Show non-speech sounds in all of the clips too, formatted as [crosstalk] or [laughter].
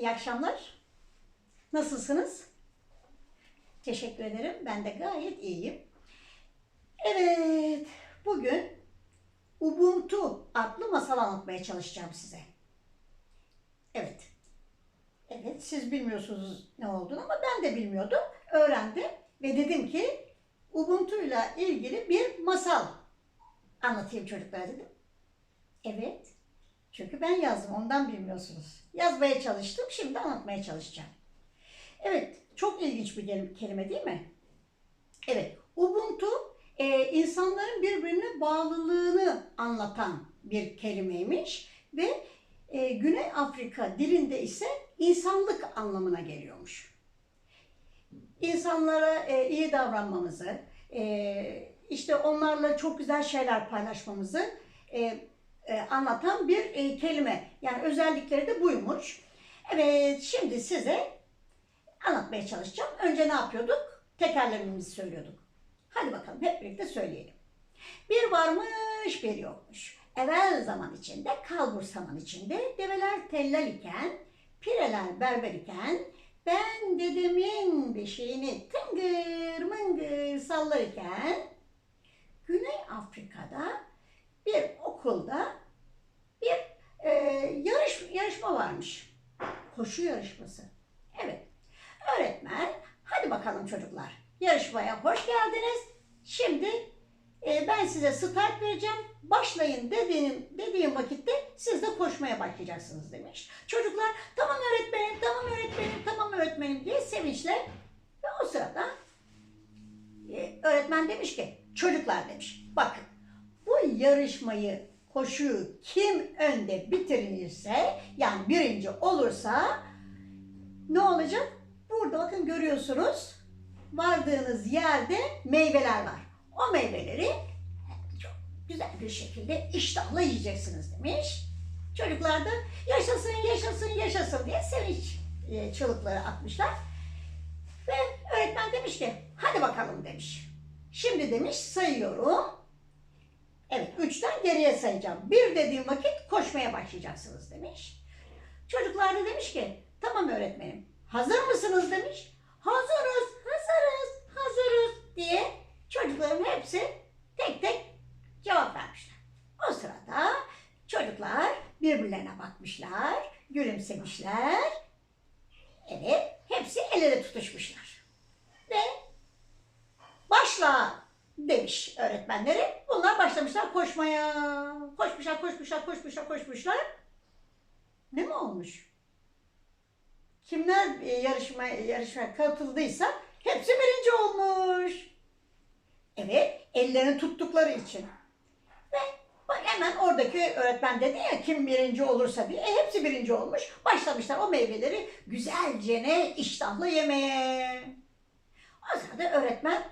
İyi akşamlar. Nasılsınız? Teşekkür ederim. Ben de gayet iyiyim. Evet, bugün Ubuntu adlı masal anlatmaya çalışacağım size. Evet. Evet, siz bilmiyorsunuz ne olduğunu ama ben de bilmiyordum. Öğrendim ve dedim ki Ubuntu ile ilgili bir masal anlatayım çocuklara dedim. Evet. Çünkü ben yazdım, ondan bilmiyorsunuz. Yazmaya çalıştım, şimdi anlatmaya çalışacağım. Evet, çok ilginç bir kelim- kelime değil mi? Evet, Ubuntu e, insanların birbirine bağlılığını anlatan bir kelimeymiş ve e, Güney Afrika dilinde ise insanlık anlamına geliyormuş. İnsanlara e, iyi davranmamızı, e, işte onlarla çok güzel şeyler paylaşmamızı e, e, anlatan bir e, kelime. Yani özellikleri de buymuş. Evet, şimdi size anlatmaya çalışacağım. Önce ne yapıyorduk? Tekerlememizi söylüyorduk. Hadi bakalım hep birlikte söyleyelim. Bir varmış bir yokmuş. Evvel zaman içinde, kalbur zaman içinde, develer tellal iken, pireler berber iken, ben dedemin beşiğini tıngır mıngır sallar iken, Güney Afrika'da bir okulda bir e, yarış yarışma varmış. Koşu yarışması. Evet. Öğretmen, hadi bakalım çocuklar. Yarışmaya hoş geldiniz. Şimdi e, ben size start vereceğim. Başlayın dediğim, dediğim vakitte siz de koşmaya başlayacaksınız demiş. Çocuklar tamam öğretmenim, tamam öğretmenim, tamam öğretmenim diye sevinçle ve o sırada e, öğretmen demiş ki çocuklar demiş bakın bu yarışmayı koşuyu kim önde bitirirse yani birinci olursa ne olacak? Burada bakın görüyorsunuz vardığınız yerde meyveler var. O meyveleri çok güzel bir şekilde iştahla yiyeceksiniz demiş. Çocuklar da yaşasın yaşasın yaşasın diye sevinç e, çığlıkları atmışlar. Ve öğretmen demiş ki hadi bakalım demiş. Şimdi demiş sayıyorum. Evet üçten geriye sayacağım. Bir dediğim vakit koşmaya başlayacaksınız demiş. Çocuklar da demiş ki tamam öğretmenim hazır mısınız demiş. Hazırız, diye çocukların hepsi tek tek cevap vermişler. O sırada çocuklar birbirlerine bakmışlar, gülümsemişler. Evet, hepsi el ele tutuşmuşlar. Ve başla demiş öğretmenleri. Bunlar başlamışlar koşmaya. Koşmuşlar, koşmuşlar, koşmuşlar, koşmuşlar. Ne mi olmuş? Kimler e, yarışma yarışmaya katıldıysa hepsi birinci olmuş. Ellerini tuttukları için. Ve hemen oradaki öğretmen dedi ya kim birinci olursa diye. E, hepsi birinci olmuş. Başlamışlar o meyveleri güzelce ne iştahla yemeye. O sırada öğretmen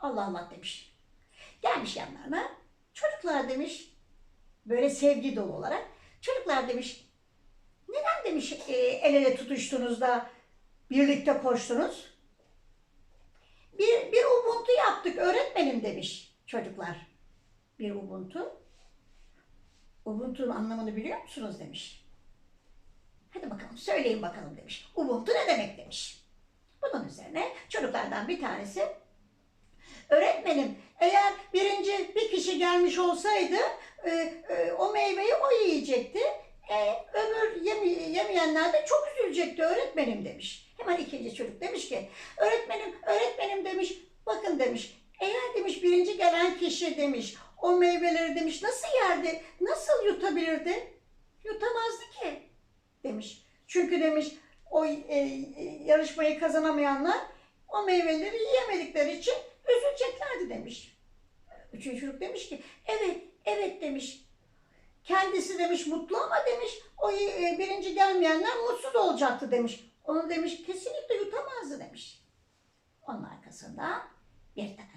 Allah Allah demiş. Gelmiş yanlarına. Çocuklar demiş böyle sevgi dolu olarak. Çocuklar demiş neden demiş e, el ele tutuştunuz da birlikte koştunuz? Bir, bir ubuntu yaptık öğretmenim demiş çocuklar. Bir ubuntu. Ubuntu'nun anlamını biliyor musunuz demiş. Hadi bakalım söyleyin bakalım demiş. Ubuntu ne demek demiş. Bunun üzerine çocuklardan bir tanesi öğretmenim eğer birinci bir kişi gelmiş olsaydı e, e, o meyveyi o yiyecekti. E, öbür yeme, yemeyenler de çok üzülecekti öğretmenim demiş. Hemen ikinci çocuk demiş ki öğretmenim demiş bakın demiş eğer demiş birinci gelen kişi demiş o meyveleri demiş nasıl yerdi nasıl yutabilirdi yutamazdı ki demiş. Çünkü demiş o e, e, yarışmayı kazanamayanlar o meyveleri yiyemedikleri için üzüleceklerdi demiş. Üçüncü çocuk demiş ki evet evet demiş. Kendisi demiş mutlu ama demiş o e, birinci gelmeyenler mutsuz olacaktı demiş. Onu demiş kesinlikle yutamazdı demiş. Onun arkasında bir tane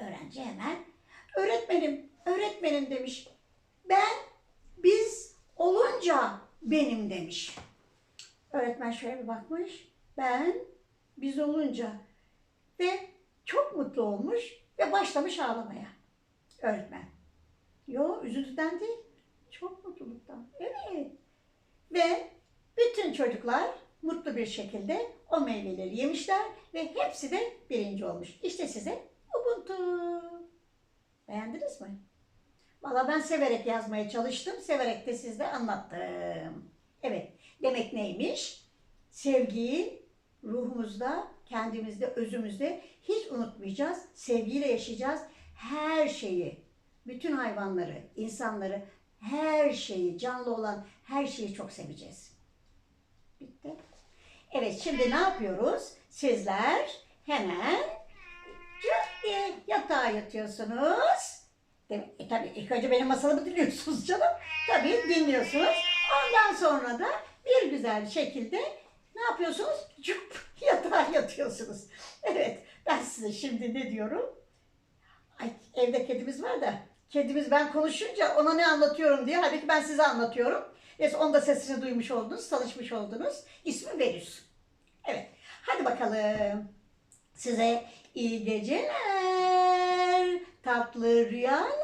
öğrenci hemen öğretmenim, öğretmenim demiş. Ben biz olunca benim demiş. Öğretmen şöyle bir bakmış. Ben biz olunca ve çok mutlu olmuş ve başlamış ağlamaya. Öğretmen. Yo üzüntüden değil. Çok mutluluktan. Evet. Ve bütün çocuklar mutlu bir şekilde o meyveleri yemişler ve hepsi de birinci olmuş. İşte size Ubuntu. Beğendiniz mi? Valla ben severek yazmaya çalıştım. Severek de sizde anlattım. Evet. Demek neymiş? Sevgiyi ruhumuzda, kendimizde, özümüzde hiç unutmayacağız. Sevgiyle yaşayacağız. Her şeyi, bütün hayvanları, insanları, her şeyi, canlı olan her şeyi çok seveceğiz. Bitti. Evet şimdi ne yapıyoruz? Sizler hemen diye yatağa yatıyorsunuz. E tabii ilk önce benim masalımı dinliyorsunuz canım. Tabii dinliyorsunuz. Ondan sonra da bir güzel şekilde ne yapıyorsunuz? Cüp [laughs] yatağa yatıyorsunuz. Evet ben size şimdi ne diyorum? Ay evde kedimiz var da kedimiz ben konuşunca ona ne anlatıyorum diye halbuki ben size anlatıyorum. Neyse onun da sesini duymuş oldunuz, tanışmış oldunuz. İsmi Venüs. Evet hadi bakalım. Size iyi geceler, tatlı rüyalar.